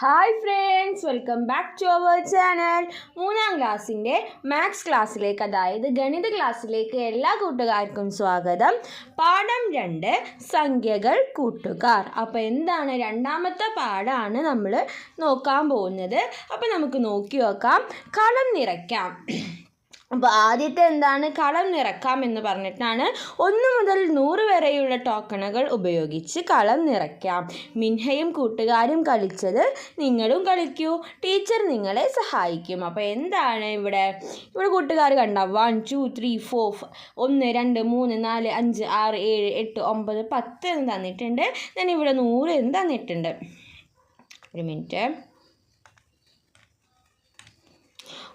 Hi friends welcome back to our channel മൂന്നാം ക്ലാസ്സിന്റെ maths ക്ലാസ്സിലേക്ക് അതായത് ഗണിത ക്ലാസ്സിലേക്ക് എല്ലാ കൂട്ടുകാർക്കും സ്വാഗതം. പാഠം രണ്ട് സംഖ്യകൾ കൂട്ടുകാർ. അപ്പോൾ എന്താണ് രണ്ടാമത്തെ പാഠമാണ് നമ്മൾ നോക്കാൻ പോകുന്നത്. അപ്പോൾ നമുക്ക് നോക്കി നോക്കാം. കളം നിറയ്ക്കാം. അപ്പോൾ ആദ്യത്തെ എന്താണ്? കളം നിറക്കാം എന്ന് പറഞ്ഞിട്ടാണ് ഒന്ന് മുതൽ നൂറ് വരെയുള്ള ടോക്കണുകൾ ഉപയോഗിച്ച് കളം നിറയ്ക്കാം. മിൻഹയും കൂട്ടുകാരും കളിച്ചത് നിങ്ങളും കളിക്കൂ. ടീച്ചർ നിങ്ങളെ സഹായിക്കും. അപ്പോൾ എന്താണ് ഇവിടെ? ഇവിടെ കൂട്ടുകാർ കണ്ട? വൺ ടു ത്രീ ഫോർ ഒന്ന് രണ്ട് മൂന്ന് നാല് അഞ്ച് ആറ് ഏഴ് എട്ട് ഒമ്പത് പത്ത് എന്ന് തന്നിട്ടുണ്ട്. ഞാൻ ഇവിടെ നൂറ് എന്ന് തന്നിട്ടുണ്ട്. ഒരു മിനിറ്റ്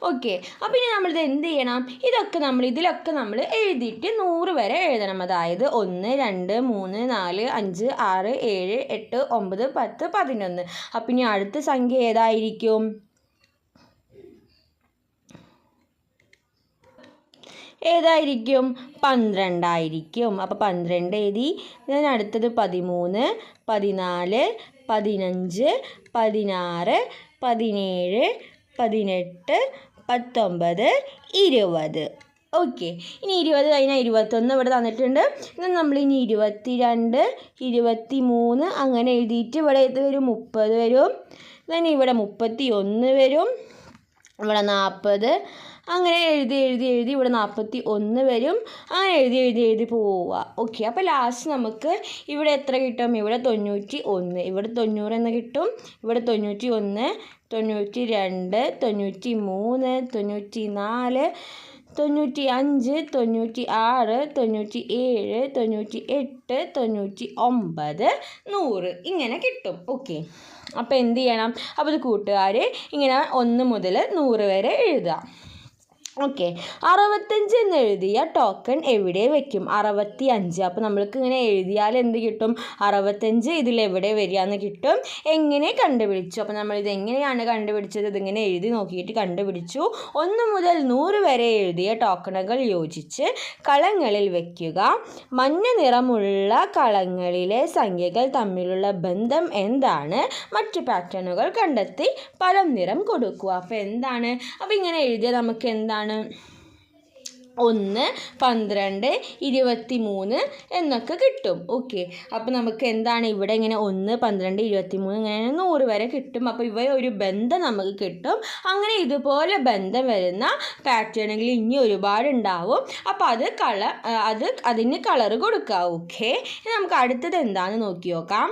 ഓക്കെ അപ്പോൾ ഇനി നമ്മളിത് എന്ത് ചെയ്യണം? ഇതൊക്കെ നമ്മൾ ഇതിലൊക്കെ നമ്മൾ എഴുതിയിട്ട് നൂറ് വരെ എഴുതണം. അതായത് ഒന്ന് രണ്ട് മൂന്ന് നാല് അഞ്ച് ആറ് ഏഴ് എട്ട് ഒമ്പത് പത്ത് പതിനൊന്ന്. അപ്പം ഇനി അടുത്ത സംഖ്യ ഏതായിരിക്കും? ഏതായിരിക്കും? പന്ത്രണ്ടായിരിക്കും. അപ്പോൾ പന്ത്രണ്ട് എഴുതി. ഞാൻ അടുത്തത് പതിമൂന്ന് പതിനാല് പതിനഞ്ച് പതിനാറ് പതിനേഴ് പതിനെട്ട് പത്തൊമ്പത് ഇരുപത്. ഓക്കെ ഇനി ഇരുപത് കഴിഞ്ഞാൽ ഇരുപത്തൊന്ന് ഇവിടെ തന്നിട്ടുണ്ട്. എന്നാൽ നമ്മൾ ഇനി ഇരുപത്തി രണ്ട് ഇരുപത്തി മൂന്ന് അങ്ങനെ എഴുതിയിട്ട് ഇവിടെ ഇത് വരും? മുപ്പത് വരും. ഇവിടെ മുപ്പത്തി ഒന്ന് വരും. ഇവിടെ നാൽപ്പത് അങ്ങനെ എഴുതി എഴുതി എഴുതി ഇവിടെ നാൽപ്പത്തി ഒന്ന് വരും. അങ്ങനെ എഴുതി എഴുതി എഴുതി പോവുക. ഓക്കെ അപ്പോൾ ലാസ്റ്റ് നമുക്ക് ഇവിടെ എത്ര കിട്ടും? ഇവിടെ തൊണ്ണൂറ്റി ഒന്ന് ഇവിടെ തൊണ്ണൂറ് എന്ന് കിട്ടും. ഇവിടെ തൊണ്ണൂറ്റി ഒന്ന് തൊണ്ണൂറ്റി രണ്ട് തൊണ്ണൂറ്റി മൂന്ന് തൊണ്ണൂറ്റി നാല് തൊണ്ണൂറ്റി അഞ്ച് തൊണ്ണൂറ്റി ആറ് തൊണ്ണൂറ്റി ഏഴ് തൊണ്ണൂറ്റി എട്ട് തൊണ്ണൂറ്റി ഒമ്പത് നൂറ്. ഇങ്ങനെ കിട്ടും. ഓക്കെ അപ്പോൾ എന്ത് ചെയ്യണം? അപ്പോൾ ഇത് കൂട്ടുകാർ ഇങ്ങനെ ഒന്ന് മുതൽ നൂറ് വരെ എഴുതുക. ഓക്കെ അറുപത്തഞ്ച് എന്ന് എഴുതിയ ടോക്കൺ എവിടെ വെക്കും? അറുപത്തി അഞ്ച് അപ്പോൾ നമ്മൾക്ക് ഇങ്ങനെ എഴുതിയാൽ എന്ത് കിട്ടും? അറുപത്തഞ്ച് ഇതിൽ എവിടെ വരിക എന്ന് കിട്ടും? എങ്ങനെ കണ്ടുപിടിച്ചു? അപ്പോൾ നമ്മൾ ഇത് എങ്ങനെയാണ് കണ്ടുപിടിച്ചത്? ഇതിങ്ങനെ എഴുതി നോക്കിയിട്ട് കണ്ടുപിടിച്ചു. ഒന്ന് മുതൽ നൂറ് വരെ എഴുതിയ ടോക്കണുകൾ യോജിച്ച് കളങ്ങളിൽ വയ്ക്കുക മഞ്ഞ നിറമുള്ള കളങ്ങളിലെ സംഖ്യകൾ തമ്മിലുള്ള ബന്ധം എന്താണ്? മറ്റു പാറ്റേണുകൾ കണ്ടെത്തി പലം നിറം കൊടുക്കുക. അപ്പോൾ എന്താണ്? അപ്പോൾ ഇങ്ങനെ എഴുതിയാൽ നമുക്ക് എന്താണ് ഒന്ന് പന്ത്രണ്ട് ഇരുപത്തി മൂന്ന് എന്നൊക്കെ കിട്ടും. ഓക്കെ അപ്പോൾ നമുക്ക് എന്താണ് ഇവിടെ ഇങ്ങനെ ഒന്ന് പന്ത്രണ്ട് ഇരുപത്തി മൂന്ന് ഇങ്ങനെ നൂറ് വരെ കിട്ടും. അപ്പോൾ ഇവ ഒരു ബന്ധം നമുക്ക് കിട്ടും. അങ്ങനെ ഇതുപോലെ ബന്ധം വരുന്ന പാറ്റേണുകൾ ഇനി ഒരുപാട് ഉണ്ടാവും. അപ്പോൾ അത് കളർ അത് അതിന് കളറ് കൊടുക്കുക ഓക്കെ നമുക്ക് അടുത്തത് എന്താണെന്ന് നോക്കി നോക്കാം.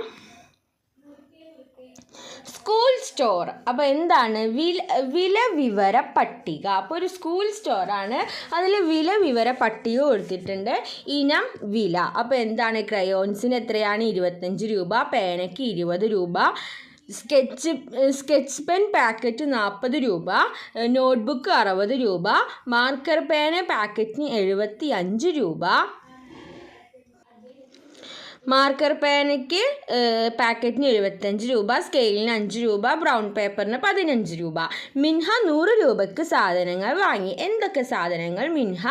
സ്കൂൾ സ്റ്റോർ അപ്പോൾ എന്താണ്? വില വില വിവര പട്ടിക. അപ്പോൾ ഒരു സ്കൂൾ സ്റ്റോറാണ് അതിൽ വില വിവര പട്ടിക കൊടുത്തിട്ടുണ്ട്. ഇനം വില. അപ്പോൾ എന്താണ്? ക്രയോൺസിന് എത്രയാണ്? ഇരുപത്തഞ്ച് രൂപ. പേനയ്ക്ക് ഇരുപത് രൂപ. സ്കെച്ച് സ്കെച്ച് പെൻ പാക്കറ്റ് നാൽപ്പത് രൂപ. നോട്ട്ബുക്ക് അറുപത് രൂപ. മാർക്കർ പേന പാക്കറ്റിന് എഴുപത്തി അഞ്ച് രൂപ. മാർക്കർ പേനയ്ക്ക് പാക്കറ്റിന് എഴുപത്തഞ്ച് രൂപ സ്കെയിലിന് അഞ്ച് രൂപ ബ്രൗൺ പേപ്പറിന് പതിനഞ്ച് രൂപ. മിൻഹ നൂറ് രൂപയ്ക്ക് സാധനങ്ങൾ വാങ്ങി. എന്തൊക്കെ സാധനങ്ങൾ മിൻഹ?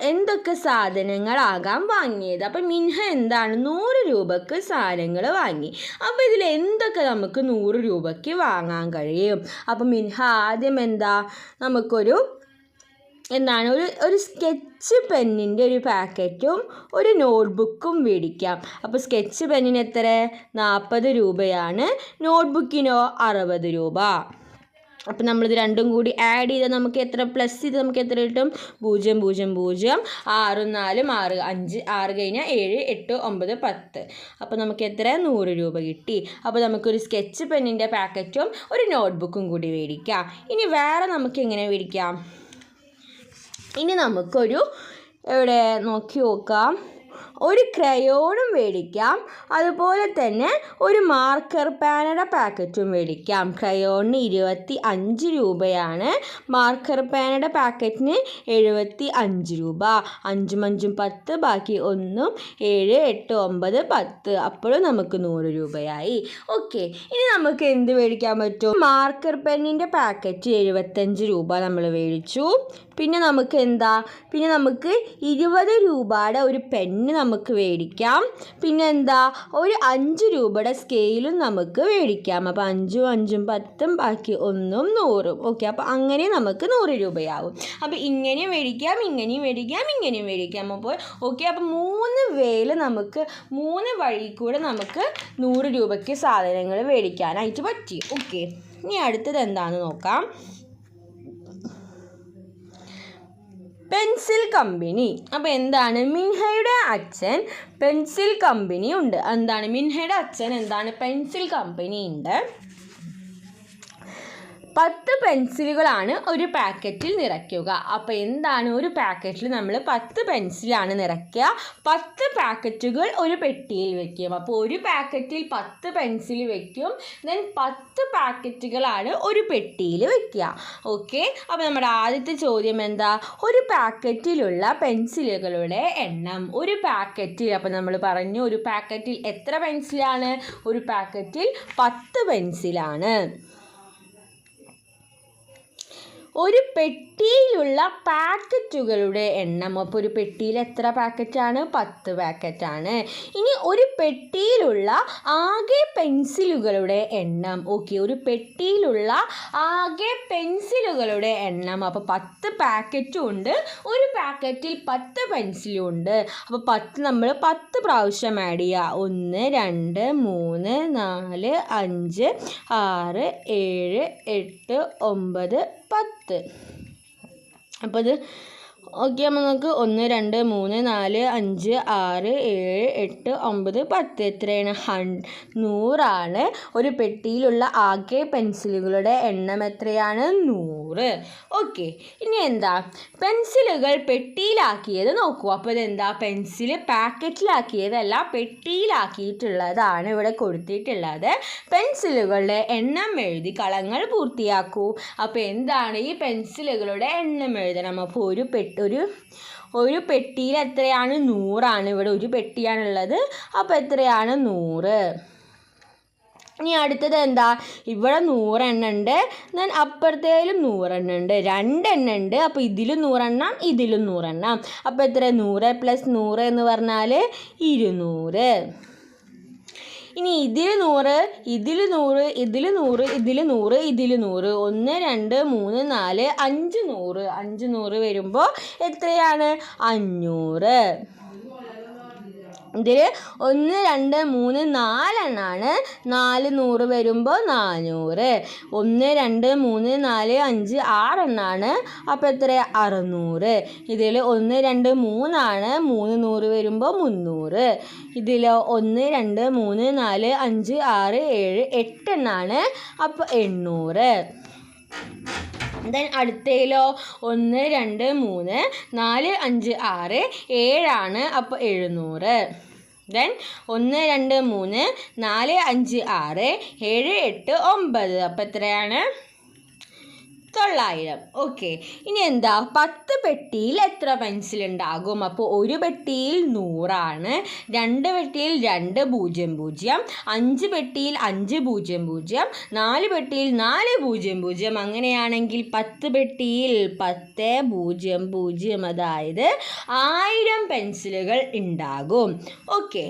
എന്തൊക്കെ സാധനങ്ങളാകാം വാങ്ങിയത്? അപ്പം മിൻഹ എന്താണ്? നൂറ് രൂപക്ക് സാധനങ്ങൾ വാങ്ങി. അപ്പോൾ ഇതിൽ എന്തൊക്കെ നമുക്ക് നൂറ് രൂപയ്ക്ക് വാങ്ങാൻ കഴിയും? അപ്പം മിൻഹ ആദ്യം എന്താ? നമുക്കൊരു എന്താണ് ഒരു ഒരു സ്കെച്ച് പെന്നിന്റെ ഒരു പാക്കറ്റും ഒരു നോട്ട്ബുക്കും മേടിക്കാം. അപ്പോൾ സ്കെച്ച് പെന്നിന് എത്ര? നാൽപ്പത് രൂപയാണ്. നോട്ട്ബുക്കിനോ അറുപത് രൂപ. അപ്പം നമ്മളിത് രണ്ടും കൂടി ആഡ് ചെയ്താൽ നമുക്ക് എത്ര പ്ലസ് ചെയ്ത് നമുക്ക് എത്ര കിട്ടും? പൂജ്യം പൂജ്യം പൂജ്യം. ആറും നാലും ആറ് അഞ്ച് ആറ് കഴിഞ്ഞാൽ ഏഴ് എട്ട് ഒമ്പത് പത്ത്. അപ്പോൾ നമുക്ക് എത്ര? നൂറ് രൂപ കിട്ടി. അപ്പോൾ നമുക്കൊരു സ്കെച്ച് പെന്നിന്റെ പാക്കറ്റും ഒരു നോട്ട്ബുക്കും കൂടി മേടിക്കാം. ഇനി വേറെ നമുക്ക് എങ്ങനെ മേടിക്കാം? ഇനി നമുക്കൊരു ഇവിടെ നോക്കി നോക്കാം. ഒരു ക്രയോണും മേടിക്കാം. അതുപോലെ തന്നെ ഒരു മാർക്കർ പാനയുടെ പാക്കറ്റും മേടിക്കാം. ക്രയോണിന് ഇരുപത്തി അഞ്ച് രൂപയാണ്. മാർക്കർ പാനയുടെ പാക്കറ്റിന് എഴുപത്തി അഞ്ച് രൂപ. അഞ്ചും അഞ്ചും പത്ത് ബാക്കി ഒന്നും ഏഴ് എട്ട് ഒമ്പത് പത്ത്. അപ്പോഴും നമുക്ക് നൂറ് രൂപയായി. ഓക്കെ. ഇനി നമുക്ക് എന്ത് മേടിക്കാൻ പറ്റും? മാർക്കർ പെന്നിന്റെ പാക്കറ്റ് എഴുപത്തഞ്ച് രൂപ നമ്മൾ മേടിച്ചു. പിന്നെ നമുക്ക് എന്താ പിന്നെ നമുക്ക് ഇരുപത് രൂപയുടെ ഒരു പെന്ന് നമുക്ക് മേടിക്കാം പിന്നെ എന്താ? ഒരു അഞ്ച് രൂപയുടെ സ്കെയിലും നമുക്ക് മേടിക്കാം അപ്പോൾ അഞ്ചും അഞ്ചും പത്തും ബാക്കി ഒന്നും നൂറും. ഓക്കെ അപ്പോൾ അങ്ങനെ നമുക്ക് നൂറ് രൂപയാവും. അപ്പോൾ ഇങ്ങനെയും മേടിക്കാം ഇങ്ങനെയും മേടിക്കാം ഇങ്ങനെയും മേടിക്കാം അപ്പോൾ ഓക്കെ അപ്പോൾ മൂന്ന് വേൽ നമുക്ക് മൂന്ന് വഴി കൂടെ നമുക്ക് നൂറ് രൂപയ്ക്ക് സാധനങ്ങൾ മേടിക്കാനായിട്ട് പറ്റി. ഓക്കെ ഇനി അടുത്തത് എന്താണെന്ന് നോക്കാം. Pencil company. അപ്പോൾ എന്താണ്? മിൻഹയുടെ അച്ഛൻ പെൻസിൽ കമ്പനി ഉണ്ട്. എന്താണ്? മിൻഹയുടെ അച്ഛൻ എന്താണ്? പെൻസിൽ കമ്പനി ഉണ്ട്. പത്ത് പെൻസിലുകളാണ് ഒരു പാക്കറ്റിൽ നിറയ്ക്കുക. അപ്പോൾ എന്താണ് ഒരു പാക്കറ്റിൽ നമ്മൾ പത്ത് പെൻസിലാണ് നിറയ്ക്കുക? പത്ത് പാക്കറ്റുകൾ ഒരു പെട്ടിയിൽ വെക്കും. അപ്പോൾ ഒരു പാക്കറ്റിൽ പത്ത് പെൻസിൽ വെക്കും. ദെൻ പത്ത് പാക്കറ്റുകളാണ് ഒരു പെട്ടിയിൽ വെക്കുക. ഓക്കെ അപ്പോൾ നമ്മുടെ ആദ്യത്തെ ചോദ്യം എന്താ? ഒരു പാക്കറ്റിലുള്ള പെൻസിലുകളുടെ എണ്ണം. ഒരു പാക്കറ്റിൽ അപ്പോൾ നമ്മൾ പറഞ്ഞു ഒരു പാക്കറ്റിൽ എത്ര പെൻസിലാണ്? ഒരു പാക്കറ്റിൽ പത്ത് പെൻസിലാണ്. ഒരു പെട്ടിയിലുള്ള പാക്കറ്റുകളുടെ എണ്ണം. അപ്പോൾ ഒരു പെട്ടിയിൽ എത്ര പാക്കറ്റാണ്? പത്ത് പാക്കറ്റാണ്. ഇനി ഒരു പെട്ടിയിലുള്ള ആകെ പെൻസിലുകളുടെ എണ്ണം. ഓക്കെ ഒരു പെട്ടിയിലുള്ള ആകെ പെൻസിലുകളുടെ എണ്ണം. അപ്പോൾ പത്ത് പാക്കറ്റും ഉണ്ട്. ഒരു പാക്കറ്റിൽ പത്ത് പെൻസിലും ഉണ്ട്. അപ്പോൾ പത്ത് നമ്മൾ പത്ത് പ്രാവശ്യം ആഡ് ചെയ്യുക ഒന്ന് രണ്ട് മൂന്ന് നാല് അഞ്ച് ആറ് ഏഴ് എട്ട് ഒമ്പത് പത്ത്. അപ്പോൾ ഇത് ഓക്കെ അപ്പോൾ നമുക്ക് ഒന്ന് രണ്ട് മൂന്ന് നാല് അഞ്ച് ആറ് ഏഴ് എട്ട് ഒമ്പത് പത്ത് എത്രയാണ്? ഹൺ നൂറാണ്. ഒരു പെട്ടിയിലുള്ള ആകെ പെൻസിലുകളുടെ എണ്ണം എത്രയാണ്? നൂറ്. ഓക്കെ ഇനി എന്താ? പെൻസിലുകൾ പെട്ടിയിലാക്കിയത് നോക്കൂ. അപ്പോൾ ഇതെന്താ? പെൻസിൽ പാക്കറ്റിലാക്കിയതല്ല പെട്ടിയിലാക്കിയിട്ടുള്ളതാണ് ഇവിടെ കൊടുത്തിട്ടുള്ളത്. പെൻസിലുകളുടെ എണ്ണം എഴുതി കളങ്ങൾ പൂർത്തിയാക്കൂ. അപ്പോൾ എന്താണ് ഈ പെൻസിലുകളുടെ എണ്ണം എഴുതണം? അപ്പോൾ ഒരു പെട്ടി ഒരു ഒരു പെട്ടിയിൽ എത്രയാണ്? നൂറാണ്. ഇവിടെ ഒരു പെട്ടിയാണുള്ളത്. അപ്പോൾ എത്രയാണ്? നൂറ്. ഇനി അടുത്തത് എന്താ? ഇവിടെ നൂറെണ്ണം ഉണ്ട്. ദെൻ അപ്പുറത്തേലും നൂറെണ്ണം ഉണ്ട്. രണ്ടെണ്ണം ഉണ്ട്. അപ്പോൾ ഇതിലും നൂറെണ്ണം ഇതിലും നൂറെണ്ണം. അപ്പോൾ എത്ര നൂറ് പ്ലസ് നൂറ് എന്ന് പറഞ്ഞാൽ ഇരുന്നൂറ്. ഇനി ഇതിൽ നൂറ് ഇതിൽ നൂറ് ഇതിൽ നൂറ് ഇതിൽ നൂറ് ഇതിൽ നൂറ്. ഒന്ന് രണ്ട് മൂന്ന് നാല് അഞ്ച് നൂറ്. അഞ്ച് നൂറ് വരുമ്പോൾ എത്രയാണ്? അഞ്ഞൂറ്. ഇതിൽ ഒന്ന് രണ്ട് മൂന്ന് നാലെണ്ണാണ്. നാല് നൂറ് വരുമ്പോൾ നാനൂറ്. ഒന്ന് രണ്ട് മൂന്ന് നാല് അഞ്ച് ആറെണ്ണാണ്. അപ്പോൾ എത്ര അറുന്നൂറ്. ഇതിൽ ഒന്ന് രണ്ട് മൂന്നാണ്. മൂന്ന് നൂറ് വരുമ്പോൾ മുന്നൂറ്. ഇതിൽ ഒന്ന് രണ്ട് മൂന്ന് നാല് അഞ്ച് ആറ് ഏഴ് എട്ടെണ്ണാണ്. അപ്പോൾ എണ്ണൂറ്. ദെൻ അടുത്തേലോ ഒന്ന് രണ്ട് മൂന്ന് നാല് അഞ്ച് ആറ് ഏഴാണ്. അപ്പോൾ എഴുന്നൂറ്. ദെൻ ഒന്ന് രണ്ട് മൂന്ന് നാല് അഞ്ച് ആറ് ഏഴ് എട്ട് ഒമ്പത്. അപ്പോൾ എത്രയാണ്? തൊള്ളായിരം. ഓക്കെ ഇനി എന്താ? പത്ത് പെട്ടിയിൽ എത്ര പെൻസിൽ ഉണ്ടാകും? അപ്പോൾ ഒരു പെട്ടിയിൽ നൂറാണ്. രണ്ട് പെട്ടിയിൽ രണ്ട് പൂജ്യം പൂജ്യം. അഞ്ച് പെട്ടിയിൽ അഞ്ച് പൂജ്യം പൂജ്യം. നാല് പെട്ടിയിൽ നാല് പൂജ്യം പൂജ്യം. അങ്ങനെയാണെങ്കിൽ പത്ത് പെട്ടിയിൽ പത്ത് പൂജ്യം പൂജ്യം. അതായത് ആയിരം പെൻസിലുകൾ ഉണ്ടാകും. ഓക്കെ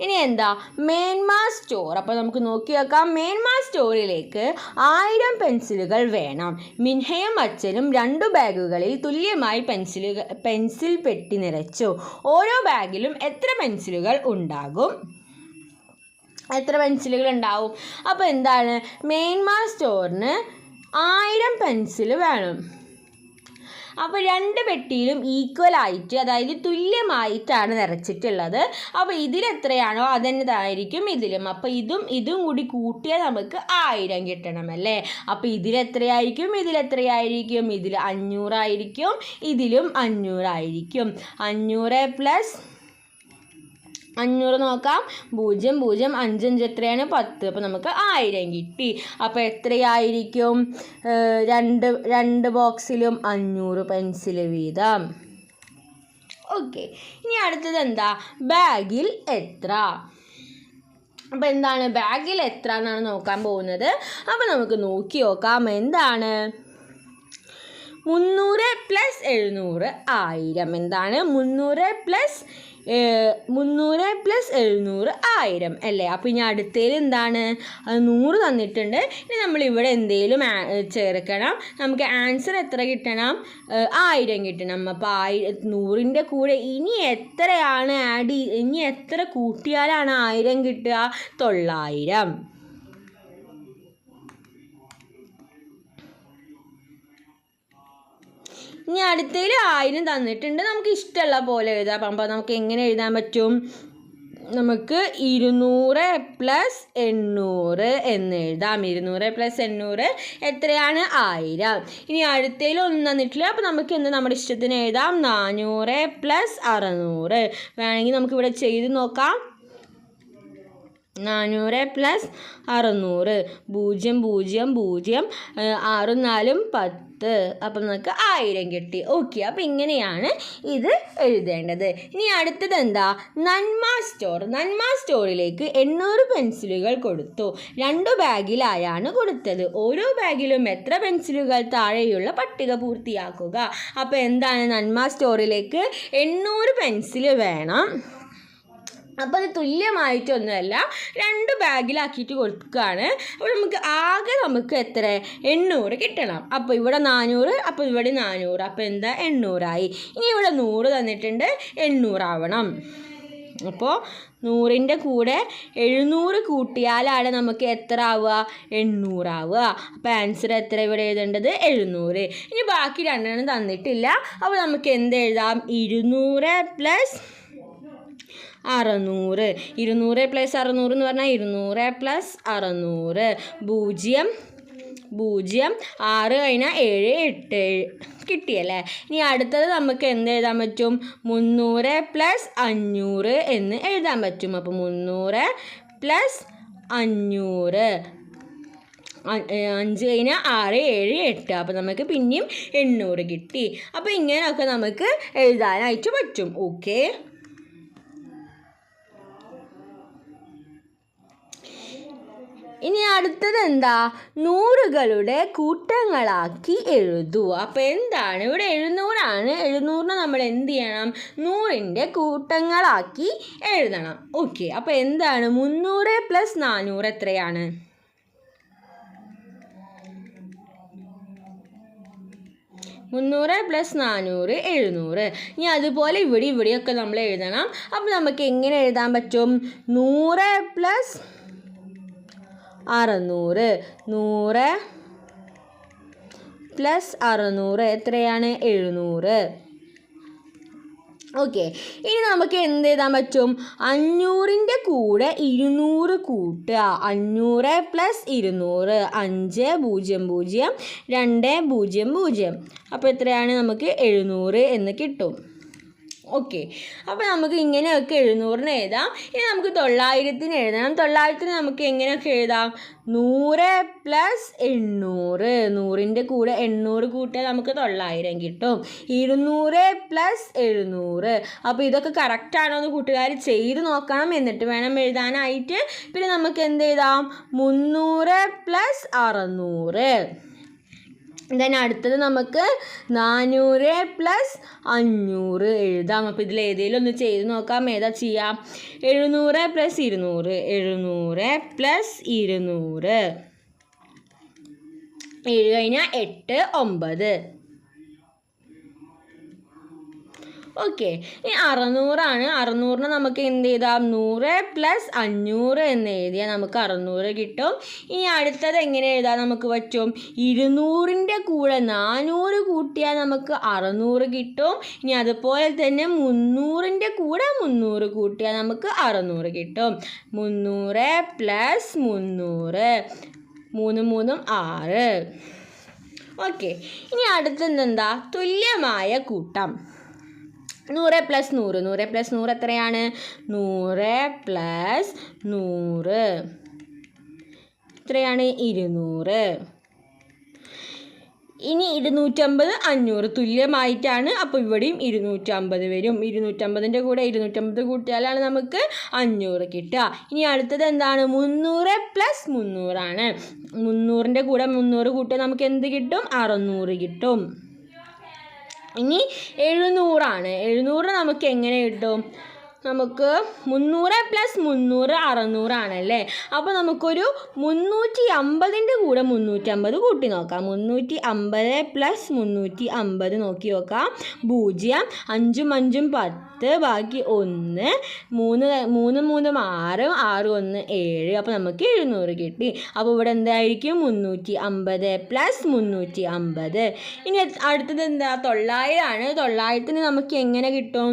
ഇനി എന്താ? മേന്മ സ്റ്റോർ അപ്പോൾ നമുക്ക് നോക്കി വെക്കാം. മേന്മ സ്റ്റോറിലേക്ക് ആയിരം പെൻസിലുകൾ വേണം. മിൻഹയും അച്ഛനും രണ്ടു ബാഗുകളിൽ തുല്യമായി പെൻസിലുകൾ പെൻസിൽ പെട്ടി നിറച്ചു. ഓരോ ബാഗിലും എത്ര പെൻസിലുകൾ ഉണ്ടാകും? എത്ര പെൻസിലുകൾ ഉണ്ടാവും? അപ്പോൾ എന്താണ്? മെയിൻമാ സ്റ്റോറിന് ആയിരം പെൻസിൽ വേണം. അപ്പോൾ രണ്ട് പെട്ടിയിലും ഈക്വൽ ആയിട്ട് അതായത് തുല്യമായിട്ടാണ് നിറച്ചിട്ടുള്ളത്. അപ്പോൾ ഇതിലെത്രയാണോ അതെന്നതായിരിക്കും ഇതിലും. അപ്പോൾ ഇതും ഇതും കൂടി കൂട്ടിയാൽ നമുക്ക് ആയിരം കിട്ടണമല്ലേ അപ്പോൾ ഇതിലെത്രയായിരിക്കും ഇതിലെത്രയായിരിക്കും ഇതിൽ അഞ്ഞൂറായിരിക്കും. ഇതിലും അഞ്ഞൂറായിരിക്കും. അഞ്ഞൂറ് പ്ലസ് അഞ്ഞൂറ് നോക്കാം. പൂജ്യം പൂജ്യം അഞ്ചഞ്ച് എത്രയാണ്? പത്ത്. അപ്പോൾ നമുക്ക് ആയിരം കിട്ടി. അപ്പോൾ എത്രയായിരിക്കും? രണ്ട് രണ്ട് ബോക്സിലും അഞ്ഞൂറ് പെൻസിൽ വീതം. ഓക്കെ. ഇനി അടുത്തത് എന്താ? ബാഗിൽ എത്ര? അപ്പോൾ എന്താണ്? ബാഗിൽ എത്ര എന്നാണ് നോക്കാൻ പോകുന്നത്. അപ്പോൾ നമുക്ക് നോക്കി നോക്കാം. എന്താണ്? മുന്നൂറ് പ്ലസ് എഴുന്നൂറ് ആയിരം. എന്താണ്? മുന്നൂറ് പ്ലസ് മുന്നൂറ് പ്ലസ് എഴുന്നൂറ് ആയിരം അല്ലേ? അപ്പോൾ ഇനി അടുത്തതിൽ എന്താണ്? അത് നൂറ് തന്നിട്ടുണ്ട്. ഇനി നമ്മൾ ഇവിടെ എന്തെങ്കിലും ചേർക്കണം. നമുക്ക് ആൻസർ എത്ര കിട്ടണം? ആയിരം കിട്ടണം. അപ്പോൾ ആയി നൂറിന്റെ കൂടെ ഇനി എത്രയാണ്? ആഡ് ഇനി എത്ര കൂട്ടിയാലാണ് ആയിരം കിട്ടുക? തൊള്ളായിരം. ഇനി അടുത്തതിൽ ആയിരം തന്നിട്ടുണ്ട്. നമുക്ക് ഇഷ്ടമുള്ള പോലെ എഴുതാം. അപ്പോൾ നമുക്ക് എങ്ങനെ എഴുതാൻ പറ്റും? നമുക്ക് ഇരുന്നൂറ് പ്ലസ് എണ്ണൂറ് എന്ന് എഴുതാം. ഇരുന്നൂറ് പ്ലസ് എണ്ണൂറ് എത്രയാണ്? ആയിരം. ഇനി അടുത്തതിൽ ഒന്നും തന്നിട്ടില്ല. അപ്പോൾ നമുക്ക് എന്ത്? നമ്മുടെ ഇഷ്ടത്തിന് എഴുതാം. നാനൂറ് പ്ലസ് അറുന്നൂറ്. വേണമെങ്കിൽ നമുക്കിവിടെ ചെയ്ത് നോക്കാം. നാനൂറ് പ്ലസ് അറുന്നൂറ്. പൂജ്യം പൂജ്യം പൂജ്യം ആറും നാലും പത്ത്. അപ്പം നമുക്ക് ആയിരം കിട്ടി. ഓക്കെ അപ്പം ഇങ്ങനെയാണ് ഇത് എഴുതേണ്ടത്. ഇനി അടുത്തത് എന്താ? നന്മ സ്റ്റോർ നന്മ സ്റ്റോറിലേക്ക് എണ്ണൂറ് പെൻസിലുകൾ കൊടുത്തു. രണ്ടു ബാഗിലായാണ് കൊടുത്തത്. ഓരോ ബാഗിലും എത്ര പെൻസിലുകൾ താഴെയുള്ള പട്ടിക പൂർത്തിയാക്കുക? അപ്പോൾ എന്താണ് നന്മ സ്റ്റോറിലേക്ക് എണ്ണൂറ് പെൻസിൽ വേണം? അപ്പോൾ അത് തുല്യമായിട്ടൊന്നുമല്ല രണ്ട് ബാഗിലാക്കിയിട്ട് കൊടുക്കുകയാണ്. അപ്പോൾ നമുക്ക് ആകെ നമുക്ക് എത്ര? എണ്ണൂറ് കിട്ടണം. അപ്പോൾ ഇവിടെ നാനൂറ് അപ്പോൾ ഇവിടെ നാനൂറ് അപ്പോൾ എന്താ? എണ്ണൂറായി. ഇനി ഇവിടെ നൂറ് തന്നിട്ടുണ്ട് എണ്ണൂറാവണം. അപ്പോൾ നൂറിന്റെ കൂടെ എഴുന്നൂറ് കൂട്ടിയാലാണ് നമുക്ക് എത്ര ആവുക? എണ്ണൂറാവുക. അപ്പോൾ ആൻസർ എത്ര ഇവിടെ എഴുതേണ്ടത്? എഴുന്നൂറ്. ഇനി ബാക്കി രണ്ടെണ്ണം തന്നിട്ടില്ല. അപ്പോൾ നമുക്ക് എന്ത് എഴുതാം? ഇരുന്നൂറ് പ്ലസ് അറുന്നൂറ് ഇരുന്നൂറ് പ്ലസ് അറുന്നൂറ് എന്ന് പറഞ്ഞാൽ ഇരുന്നൂറ് പ്ലസ് അറുന്നൂറ്. പൂജ്യം പൂജ്യം ആറ് കഴിഞ്ഞാൽ ഏഴ് എട്ട് കിട്ടിയല്ലേ? ഇനി അടുത്തത് നമുക്ക് എന്ത് എഴുതാൻ പറ്റും? മുന്നൂറ് പ്ലസ് അഞ്ഞൂറ് എന്ന് എഴുതാൻ പറ്റും. അപ്പോൾ മുന്നൂറ് പ്ലസ് അഞ്ഞൂറ്. അഞ്ച് കഴിഞ്ഞാൽ ആറ് ഏഴ് എട്ട്. അപ്പോൾ നമുക്ക് പിന്നെയും എണ്ണൂറ് കിട്ടി. അപ്പോൾ ഇങ്ങനെയൊക്കെ നമുക്ക് എഴുതാനായിട്ട് പറ്റും. ഓക്കെ ഇനി അടുത്തത് എന്താ നൂറുകളുടെ കൂട്ടങ്ങളാക്കി എഴുതുക. അപ്പോൾ എന്താണ്? ഇവിടെ എഴുന്നൂറാണ്. എഴുന്നൂറിനെ നമ്മൾ എന്ത് ചെയ്യണം? നൂറിന്റെ കൂട്ടങ്ങളാക്കി എഴുതണം. ഓക്കെ അപ്പോൾ എന്താണ്? മുന്നൂറ് പ്ലസ് നാനൂറ് എത്രയാണ്? മുന്നൂറ് പ്ലസ് നാനൂറ് എഴുന്നൂറ്. ഇനി അതുപോലെ ഇവിടെ ഇവിടെയൊക്കെ നമ്മൾ എഴുതണം. അപ്പോൾ നമുക്ക് എങ്ങനെ എഴുതാൻ പറ്റും? നൂറ് പ്ലസ് അറുന്നൂറ് നൂറ് പ്ലസ് അറുന്നൂറ് എത്രയാണ്? എഴുന്നൂറ് ഓക്കെ ഇനി നമുക്ക് എന്ത് ചെയ്താൽ പറ്റും? അഞ്ഞൂറിന്റെ കൂടെ ഇരുന്നൂറ് കൂട്ടുക. അഞ്ഞൂറ് പ്ലസ് ഇരുന്നൂറ് അഞ്ച് പൂജ്യം പൂജ്യം. രണ്ട് പൂജ്യം പൂജ്യം. അപ്പോൾ എത്രയാണ്? നമുക്ക് എഴുന്നൂറ് എന്ന് കിട്ടും. ഓക്കെ അപ്പോൾ നമുക്ക് ഇങ്ങനെയൊക്കെ എഴുന്നൂറിന് എഴുതാം. ഇനി നമുക്ക് തൊള്ളായിരത്തിന് എഴുതണം. തൊള്ളായിരത്തിന് നമുക്ക് എങ്ങനെയൊക്കെ എഴുതാം? നൂറ് പ്ലസ് എണ്ണൂറ്. നൂറിന്റെ കൂടെ എണ്ണൂറ് കൂട്ടിയാൽ നമുക്ക് തൊള്ളായിരം കിട്ടും. ഇരുന്നൂറ് പ്ലസ് എഴുന്നൂറ്. അപ്പോൾ ഇതൊക്കെ കറക്റ്റാണോ എന്ന് കൂട്ടുകാർ ചെയ്ത് നോക്കണം. എന്നിട്ട് വേണം എഴുതാനായിട്ട്. പിന്നെ നമുക്ക് എന്ത് എഴുതാം? മുന്നൂറ് പ്ലസ് അറുന്നൂറ്. ദെൻ അടുത്തത് നമുക്ക് നാനൂറ് പ്ലസ് അഞ്ഞൂറ് എഴുതാം. അപ്പോൾ ഇതിൽ ഏതെങ്കിലും ഒന്ന് ചെയ്ത് നോക്കാം. ഏതാ ചെയ്യാം? എഴുന്നൂറ് പ്ലസ് ഇരുന്നൂറ്. എഴുന്നൂറ് പ്ലസ് ഇരുന്നൂറ്. ഏഴ് കഴിഞ്ഞാൽ എട്ട് ഒമ്പത്. ഓക്കെ. ഈ അറുന്നൂറാണ്. അറുന്നൂറിന് നമുക്ക് എന്ത് ചെയ്താം? നൂറ് പ്ലസ് അഞ്ഞൂറ് എന്ന് എഴുതിയാൽ നമുക്ക് അറുന്നൂറ് കിട്ടും. ഇനി അടുത്തത് എങ്ങനെ എഴുതാൻ നമുക്ക് പറ്റും? ഇരുന്നൂറിന്റെ കൂടെ നാനൂറ് കൂട്ടിയാൽ നമുക്ക് അറുന്നൂറ് കിട്ടും. ഇനി അതുപോലെ തന്നെ മുന്നൂറിന്റെ കൂടെ മുന്നൂറ് കൂട്ടിയാൽ നമുക്ക് അറുന്നൂറ് കിട്ടും. മുന്നൂറ് പ്ലസ് മുന്നൂറ്. മൂന്ന് മൂന്നും ആറ്. ഓക്കെ. ഇനി അടുത്തെന്താ തുല്യമായ കൂട്ടം. നൂറ് പ്ലസ് നൂറ്. നൂറ് പ്ലസ് നൂറ് എത്രയാണ്? നൂറ് പ്ലസ് നൂറ്. എത്രയാണ്? ഇരുന്നൂറ്. ഇനി ഇരുന്നൂറ്റമ്പത് അഞ്ഞൂറ് തുല്യമായിട്ടാണ് അപ്പോൾ ഇവിടെയും ഇരുന്നൂറ്റമ്പത് വരും. ഇരുന്നൂറ്റമ്പതിന്റെ കൂടെ ഇരുന്നൂറ്റമ്പത് കൂട്ടിയാലാണ് നമുക്ക് അഞ്ഞൂറ് കിട്ടുക. ഇനി അടുത്തത് എന്താണ്? മുന്നൂറ് പ്ലസ് മുന്നൂറാണ്. മുന്നൂറിന്റെ കൂടെ മുന്നൂറ് കൂട്ടിയാൽ നമുക്ക് എന്ത് കിട്ടും? അറുന്നൂറ് കിട്ടും. ഇനി എഴുന്നൂറാണ്. എഴുന്നൂറ് നമുക്ക് എങ്ങനെ കിട്ടും? നമുക്ക് മുന്നൂറ് പ്ലസ് മുന്നൂറ് അറുന്നൂറാണല്ലേ അപ്പോൾ നമുക്കൊരു മുന്നൂറ്റി അമ്പതിന്റെ കൂടെ മുന്നൂറ്റി അമ്പത് കൂട്ടി നോക്കാം. മുന്നൂറ്റി അമ്പത് പ്ലസ് മുന്നൂറ്റി അമ്പത് നോക്കി നോക്കാം. പൂജ്യം അഞ്ചും അഞ്ചും പത്ത് ബാക്കി ഒന്ന് മൂന്ന് മൂന്ന് മൂന്നും ആറ് ആറ് ഒന്ന് ഏഴ്. അപ്പോൾ നമുക്ക് എഴുന്നൂറ് കിട്ടി. അപ്പോൾ ഇവിടെ എന്തായിരിക്കും? മുന്നൂറ്റി അമ്പത് പ്ലസ് മുന്നൂറ്റി അമ്പത് ഇനി അടുത്തത് എന്താ? തൊള്ളായിരമാണ് തൊള്ളായിരത്തിന് നമുക്ക് എങ്ങനെ കിട്ടും?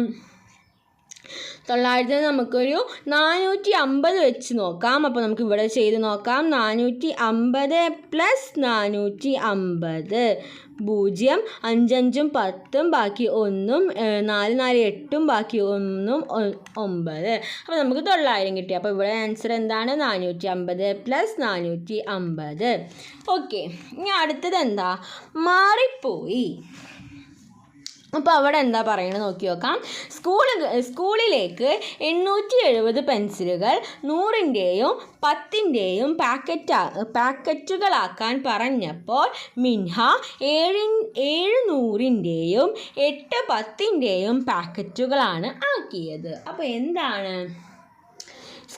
തൊള്ളായിരത്തിന് നമുക്കൊരു നാനൂറ്റി അമ്പത് വെച്ച് നോക്കാം. അപ്പോൾ നമുക്ക് ഇവിടെ ചെയ്ത് നോക്കാം. നാനൂറ്റി അമ്പത് പ്ലസ് നാനൂറ്റി അമ്പത് പൂജ്യം അഞ്ചഞ്ചും പത്തും ബാക്കി ഒന്നും നാല് നാല് എട്ടും ബാക്കി ഒന്നും ഒമ്പത്. അപ്പോൾ നമുക്ക് തൊള്ളായിരം കിട്ടി. അപ്പോൾ ഇവിടെ ആൻസർ എന്താണ്? നാനൂറ്റി അമ്പത് പ്ലസ് നാനൂറ്റി അമ്പത് ഓക്കെ ഇനി അടുത്തത് എന്താ? മാറിപ്പോയി. അപ്പോൾ അവിടെ എന്താ പറയണത് നോക്കി നോക്കാം. സ്കൂൾ സ്കൂളിലേക്ക് എണ്ണൂറ്റി എഴുപത് പെൻസിലുകൾ നൂറിന്റെയും പത്തിന്റെയും പാക്കറ്റ് പാക്കറ്റുകളാക്കാൻ പറഞ്ഞപ്പോൾ മിൻഹ ഏഴി ഏഴ് നൂറിന്റെയും എട്ട് പത്തിന്റെയും പാക്കറ്റുകളാണ് ആക്കിയത്. അപ്പോൾ എന്താണ്?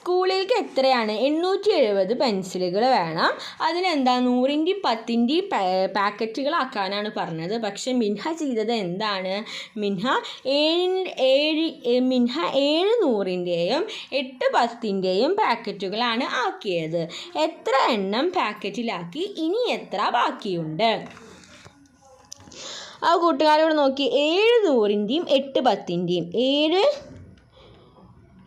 സ്കൂളിലേക്ക് എത്രയാണ്? എണ്ണൂറ്റി എഴുപത് പെൻസിലുകൾ വേണം. അതിനെന്താ? നൂറിന്റെയും പത്തിന്റെയും പാക്കറ്റുകളാക്കാനാണ് പറഞ്ഞത്. പക്ഷെ മിൻഹ ചെയ്തത് എന്താണ്? മിൻഹ ഏഴ് ഏഴ് മിൻഹ ഏഴ് നൂറിന്റെയും എട്ട് പത്തിന്റെയും പാക്കറ്റുകളാണ് ആക്കിയത്. എത്ര എണ്ണം പാക്കറ്റിലാക്കി? ഇനി എത്ര ബാക്കിയുണ്ട്? ആ കൂട്ടുകാരോട് നോക്കി. ഏഴ് നൂറിന്റെയും എട്ട് പത്തിന്റെയും. ഏഴ്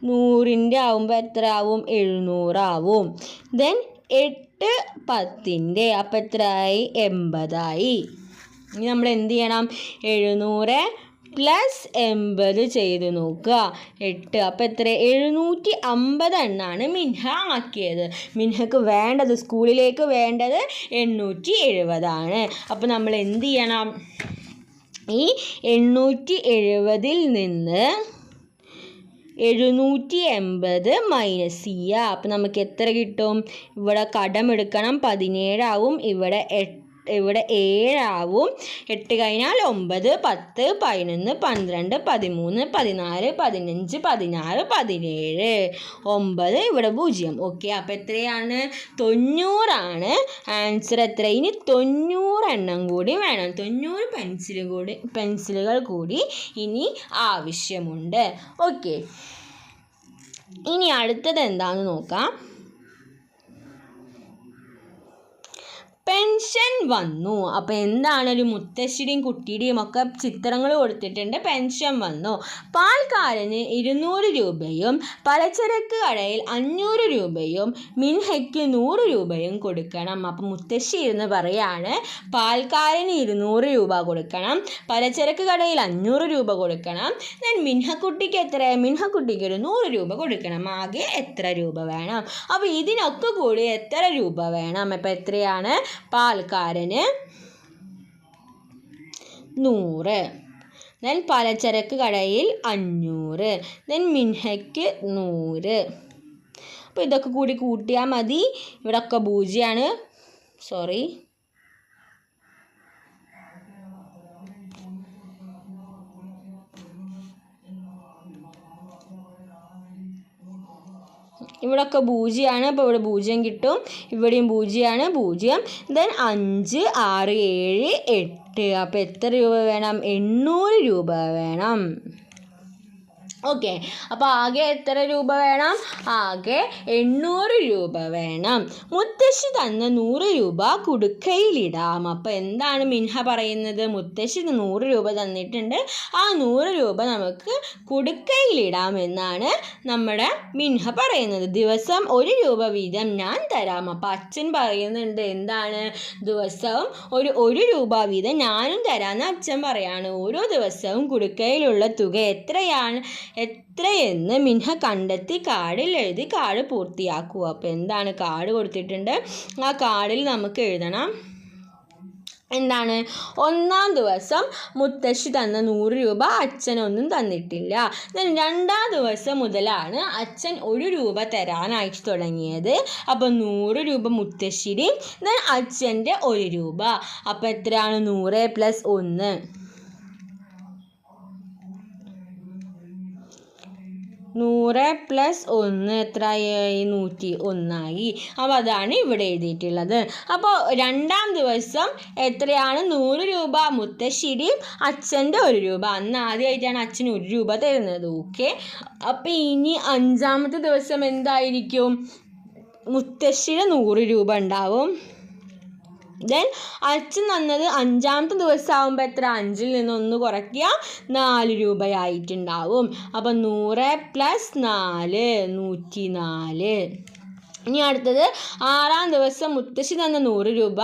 നൂറിന്റെ ആവുമ്പോൾ എത്ര ആവും എഴുന്നൂറാവും. ദെൻ എട്ട് പത്തിന്റെ അപ്പം എത്രയായി? എൺപതായി. ഇനി നമ്മൾ എന്ത് ചെയ്യണം? എഴുന്നൂറ് പ്ലസ് എൺപത് ചെയ്ത് നോക്കുക. എട്ട് അപ്പം എത്ര എഴുന്നൂറ്റി അമ്പത് എണ്ണാണ് മിൻഹ ആക്കിയത്. മിൻഹക്ക് വേണ്ടത് സ്കൂളിലേക്ക് വേണ്ടത് എണ്ണൂറ്റി എഴുപതാണ്. അപ്പോൾ നമ്മൾ എന്ത് ചെയ്യണം? ഈ എണ്ണൂറ്റി എഴുപതിൽ നിന്ന് എഴുന്നൂറ്റി എൺപത് മൈനസ് ചെയ്യുക അപ്പം നമുക്ക് എത്ര കിട്ടും? ഇവിടെ കടമെടുക്കണം പതിനേഴാവും. ഇവിടെ എട്ട് ഇവിടെ ഏഴാവും. എട്ട് കഴിഞ്ഞാൽ ഒമ്പത് പത്ത് പതിനൊന്ന് പന്ത്രണ്ട് പതിമൂന്ന് പതിനാല് പതിനഞ്ച് പതിനാറ് പതിനേഴ്. ഒമ്പത് ഇവിടെ പൂജ്യം. ഓക്കെ അപ്പോൾ എത്രയാണ്? തൊണ്ണൂറാണ്. ആൻസർ എത്ര? ഇനി തൊണ്ണൂറ് എണ്ണം കൂടി വേണം. തൊണ്ണൂറ് പെൻസിൽ കൂടി പെൻസിലുകൾ കൂടി ഇനി ആവശ്യമുണ്ട്. ഓക്കെ ഇനി അടുത്തത് എന്താണെന്ന് നോക്കാം. പെൻഷൻ വന്നു. അപ്പോൾ എന്താണ് ഒരു മുത്തശ്ശിയുടെയും കുട്ടിയുടെയും ഒക്കെ ചിത്രങ്ങൾ കൊടുത്തിട്ടുണ്ട്. പെൻഷൻ വന്നു. പാൽക്കാരന് ഇരുന്നൂറ് രൂപയും പലചരക്ക് കടയിൽ അഞ്ഞൂറ് രൂപയും മിൻഹയ്ക്ക് നൂറ് രൂപയും കൊടുക്കണം. അപ്പം മുത്തശ്ശി ഇരുന്ന് പറയാണ് പാൽക്കാരന് ഇരുന്നൂറ് രൂപ കൊടുക്കണം പലചരക്ക് കടയിൽ അഞ്ഞൂറ് രൂപ കൊടുക്കണം ഞാൻ മിൻഹക്കുട്ടിക്ക് എത്ര? മിൻഹക്കുട്ടിക്ക് ഒരു നൂറ് രൂപ കൊടുക്കണം. ആകെ എത്ര രൂപ വേണം? അപ്പോൾ ഇതിനൊക്കെ കൂടി എത്ര രൂപ വേണം? അപ്പം എത്രയാണ്? പാൽക്കാരന് നൂറ്. ദെൻ പലചരക്ക് കടയിൽ അഞ്ഞൂറ്. ദെൻ മിൻഹയ്ക്ക് നൂറ്. അപ്പോൾ ഇതൊക്കെ കൂടി കൂട്ടിയാൽ മതി. ഇവിടെയൊക്കെ പൂജ്യമാണ് സോറി ഇവിടെയൊക്കെ പൂജ്യമാണ് അപ്പോൾ ഇവിടെ പൂജ്യം കിട്ടും. ഇവിടെയും പൂജ്യമാണ് പൂജ്യം. ദെൻ അഞ്ച് ആറ് ഏഴ് എട്ട്. അപ്പോൾ എത്ര രൂപ വേണം? എണ്ണൂറ് രൂപ വേണം. ഓക്കെ. അപ്പോൾ ആകെ എത്ര രൂപ വേണം? ആകെ എണ്ണൂറ് രൂപ വേണം. മുത്തശ്ശി തന്ന നൂറ് രൂപ കുടുക്കയിലിടാം അപ്പോൾ എന്താണ് മിൻഹ പറയുന്നത്? മുത്തശ്ശി നൂറ് രൂപ തന്നിട്ടുണ്ട്. ആ നൂറ് രൂപ നമുക്ക് കുടുക്കയിലിടാം എന്നാണ് നമ്മുടെ മിൻഹ പറയുന്നത്. ദിവസം ഒരു രൂപ വീതം ഞാൻ തരാം. അപ്പോൾ അച്ഛൻ പറയുന്നുണ്ട് എന്താണ്? ദിവസവും ഒരു ഒരു രൂപ വീതം ഞാനും തരാമെന്ന് അച്ഛൻ പറയാണ്. ഓരോ ദിവസവും കുടുക്കയിലുള്ള തുക എത്രയാണ്? എത്രയെന്ന് മിൻഹ കണ്ടെത്തി കാർഡിൽ എഴുതി കാർഡ് പൂർത്തിയാക്കുക അപ്പോൾ എന്താണ് കാർഡ് കൊടുത്തിട്ടുണ്ട്? ആ കാർഡിൽ നമുക്ക് എഴുതണം. എന്താണ്? ഒന്നാം ദിവസം മുത്തശ്ശി തന്ന നൂറ് രൂപ അച്ഛനൊന്നും തന്നിട്ടില്ല. രണ്ടാം ദിവസം മുതലാണ് അച്ഛൻ ഒരു രൂപ തരാനായിട്ട് തുടങ്ങിയത്. അപ്പോൾ നൂറ് രൂപ മുത്തശ്ശിയുടെയും അച്ഛന്റെ ഒരു രൂപ. അപ്പോൾ എത്രയാണ്? നൂറ് പ്ലസ് ഒന്ന്. നൂറ് പ്ലസ് ഒന്ന് എത്രയായി? നൂറ്റി ഒന്നായി. അപ്പോൾ അതാണ് ഇവിടെ എഴുതിയിട്ടുള്ളത്. അപ്പോൾ രണ്ടാം ദിവസം എത്രയാണ്? നൂറ് രൂപ. മുത്തശ്ശിയുടെയും അച്ഛന്റെ ഒരു രൂപ. അന്ന് ആദ്യമായിട്ടാണ് അച്ഛൻ ഒരു രൂപ തരുന്നത്. ഓക്കെ അപ്പോൾ ഇനി അഞ്ചാമത്തെ ദിവസം എന്തായിരിക്കും? മുത്തശ്ശിയുടെ നൂറ് രൂപ ഉണ്ടാവും. ദെൻ അച്ഛൻ തന്നത് അഞ്ചാമത്തെ ദിവസം ആകുമ്പോൾ എത്ര? അഞ്ചിൽ നിന്ന് ഒന്ന് കുറയ്ക്കുക. നാല് രൂപയായിട്ടുണ്ടാവും. അപ്പം നൂറ് പ്ലസ് നാല് നൂറ്റി നാല് ഇനി അടുത്തത് ആറാം ദിവസം മുത്തശ്ശി തന്ന നൂറ് രൂപ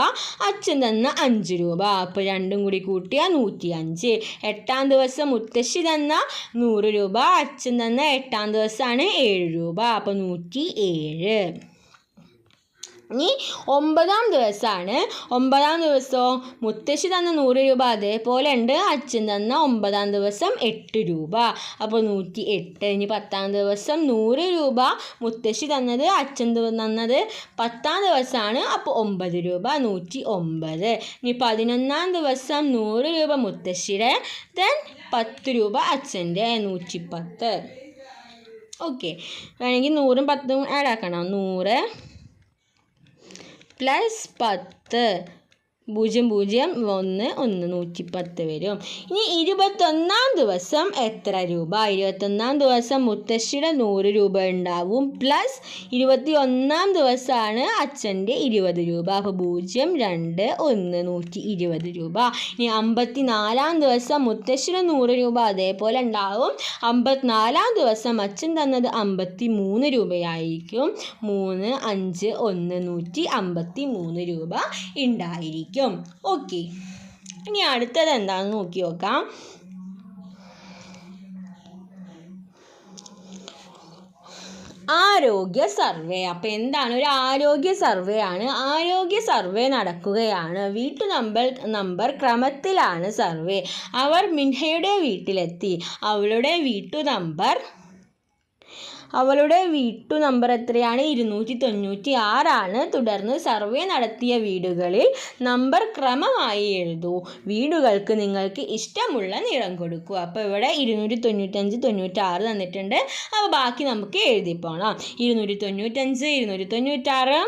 അച്ഛൻ തന്ന അഞ്ച് രൂപ. അപ്പോൾ രണ്ടും കൂടി കൂട്ടിയാൽ നൂറ്റി അഞ്ച് എട്ടാം ദിവസം മുത്തശ്ശി തന്ന നൂറ് രൂപ അച്ഛൻ തന്ന എട്ടാം ദിവസമാണ് ഏഴ് രൂപ. അപ്പോൾ നൂറ്റി ഏഴ് ഇനി ഒമ്പതാം ദിവസമാണ് ഒമ്പതാം ദിവസവും മുത്തശ്ശി തന്ന നൂറ് രൂപ അതേപോലെ ഉണ്ട്. അച്ഛൻ തന്ന ഒമ്പതാം ദിവസം എട്ട് രൂപ. അപ്പോൾ നൂറ്റി എട്ട് ഇനി പത്താം ദിവസം നൂറ് രൂപ. മുത്തശ്ശി തന്നത് അച്ഛൻ തന്നത് പത്താം ദിവസമാണ് അപ്പോൾ ഒമ്പത് രൂപ നൂറ്റി ഒമ്പത്. ഇനി പതിനൊന്നാം ദിവസം നൂറ് രൂപ മുത്തശ്ശിയുടെ ദെൻ പത്ത് രൂപ അച്ഛന്റെ നൂറ്റി പത്ത്. ഓക്കെ വേണമെങ്കിൽ നൂറും പത്തും ആഡ് ആക്കണം. നൂറ് പ്ലസ് പത്ത് പൂജ്യം പൂജ്യം ഒന്ന് ഒന്ന് നൂറ്റി പത്ത് വരും. ഇനി ഇരുപത്തൊന്നാം ദിവസം എത്ര രൂപ? ഇരുപത്തൊന്നാം ദിവസം മുത്തശ്ശിയുടെ നൂറ് രൂപ ഉണ്ടാവും. പ്ലസ് ഇരുപത്തി ഒന്നാം ദിവസമാണ് അച്ഛന്റെ ഇരുപത് രൂപ. അപ്പോൾ പൂജ്യം രണ്ട് ഒന്ന് നൂറ്റി ഇരുപത് രൂപ. ഇനി അമ്പത്തി നാലാം ദിവസം മുത്തശ്ശിയുടെ നൂറ് രൂപ അതേപോലെ ഉണ്ടാവും. അമ്പത്തിനാലാം ദിവസം അച്ഛൻ തന്നത് അമ്പത്തി മൂന്ന് രൂപയായിരിക്കും. മൂന്ന് അഞ്ച് ഒന്ന് നൂറ്റി അമ്പത്തി മൂന്ന് രൂപ ഉണ്ടായിരിക്കും. ഓക്കെ. ഇനി അടുത്തത് എന്താണെന്ന് നോക്കി നോക്കാം. ആരോഗ്യ സർവേ. അപ്പോൾ എന്താണ്? ഒരു ആരോഗ്യ സർവേ ആണ്. ആരോഗ്യ സർവേ നടക്കുകയാണ്. വീട്ടു നമ്പർ നമ്പർ ക്രമത്തിലാണ് സർവേ. അവർ മിൻഹയുടെ വീട്ടിലെത്തി. അവളുടെ വീട്ടു നമ്പർ അവളുടെ വീട്ടു നമ്പർ എത്രയാണ്? ഇരുന്നൂറ്റി തൊണ്ണൂറ്റി ആറാണ് തുടർന്ന് സർവേ നടത്തിയ വീടുകളിൽ നമ്പർ ക്രമമായി എഴുതൂ. വീടുകൾക്ക് നിങ്ങൾക്ക് ഇഷ്ടമുള്ള നിറം കൊടുക്കൂ. അപ്പോൾ ഇവിടെ ഇരുന്നൂറ്റി തൊണ്ണൂറ്റഞ്ച് തൊണ്ണൂറ്റാറ് തന്നിട്ടുണ്ട്. അപ്പോൾ ബാക്കി നമുക്ക് എഴുതി പോകണം ഇരുന്നൂറ്റി തൊണ്ണൂറ്റഞ്ച് ഇരുന്നൂറ്റി തൊണ്ണൂറ്റാറ്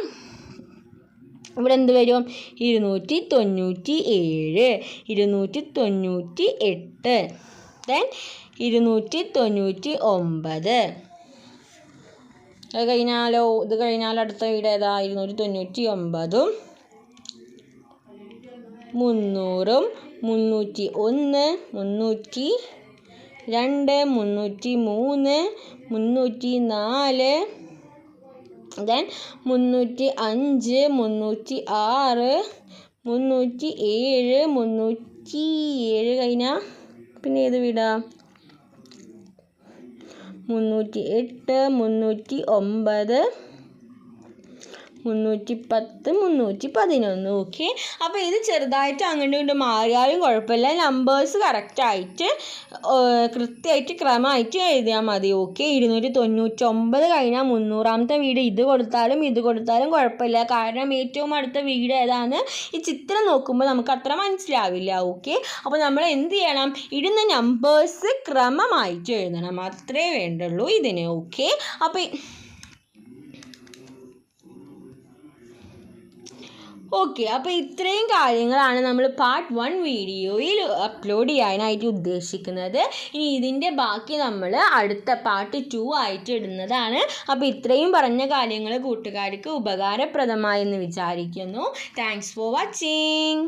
ഇവിടെ എന്ത് വരും? ഇരുന്നൂറ്റി തൊണ്ണൂറ്റി ഏഴ് ഇരുന്നൂറ്റി തൊണ്ണൂറ്റി എട്ട് ദെൻ ഇരുന്നൂറ്റി തൊണ്ണൂറ്റി ഒമ്പത് അത് കഴിഞ്ഞാലോ ഇത് കഴിഞ്ഞാൽ അടുത്ത വീട് ഏതാ ഇരുന്നൂറ്റി തൊണ്ണൂറ്റി ഒമ്പതും മുന്നൂറും മുന്നൂറ്റി ഒന്ന് മുന്നൂറ്റി രണ്ട് മുന്നൂറ്റി മൂന്ന് മുന്നൂറ്റി നാല് ദെൻ മുന്നൂറ്റി അഞ്ച് മുന്നൂറ്റി ആറ് മുന്നൂറ്റി ഏഴ് മുന്നൂറ്റി ഏഴ് കഴിഞ്ഞാൽ പിന്നെ ഏത് വീടാ? മുന്നൂറ്റി എട്ട് മുന്നൂറ്റി ഒമ്പത് മുന്നൂറ്റി പത്ത് മുന്നൂറ്റി പതിനൊന്ന് ഓക്കെ അപ്പോൾ ഇത് ചെറുതായിട്ട് അങ്ങോട്ടും ഇങ്ങോട്ടും മാറിയാലും കുഴപ്പമില്ല. നമ്പേഴ്സ് കറക്റ്റായിട്ട് കൃത്യമായിട്ട് ക്രമമായിട്ട് എഴുതിയാൽ മതി ഓക്കെ ഇരുന്നൂറ്റി തൊണ്ണൂറ്റൊമ്പത് കഴിഞ്ഞാൽ മുന്നൂറാമത്തെ വീട് ഇത് കൊടുത്താലും ഇത് കൊടുത്താലും കുഴപ്പമില്ല. കാരണം ഏറ്റവും അടുത്ത വീട് ഏതാണ്? ഈ ചിത്രം നോക്കുമ്പോൾ നമുക്ക് അത്ര മനസ്സിലാവില്ല ഓക്കെ അപ്പോൾ നമ്മൾ എന്ത് ചെയ്യണം? ഇടുന്ന നമ്പേഴ്സ് ക്രമമായിട്ട് എഴുതണം. അത്രേ വേണ്ടുള്ളൂ ഇതിന് ഓക്കെ അപ്പോൾ ഓക്കെ അപ്പോൾ ഇത്രയും കാര്യങ്ങളാണ് നമ്മൾ പാർട്ട് വൺ വീഡിയോയിൽ അപ്ലോഡ് ചെയ്യാനായിട്ട് ഉദ്ദേശിക്കുന്നത്. ഇനി ഇതിന്റെ ബാക്കി നമ്മൾ അടുത്ത പാർട്ട് ടു ആയിട്ട് ഇടുന്നതാണ്. അപ്പോൾ ഇത്രയും പറഞ്ഞ കാര്യങ്ങൾ കൂട്ടുകാർക്ക് ഉപകാരപ്രദമായെന്ന് വിചാരിക്കുന്നു. Thanks for watching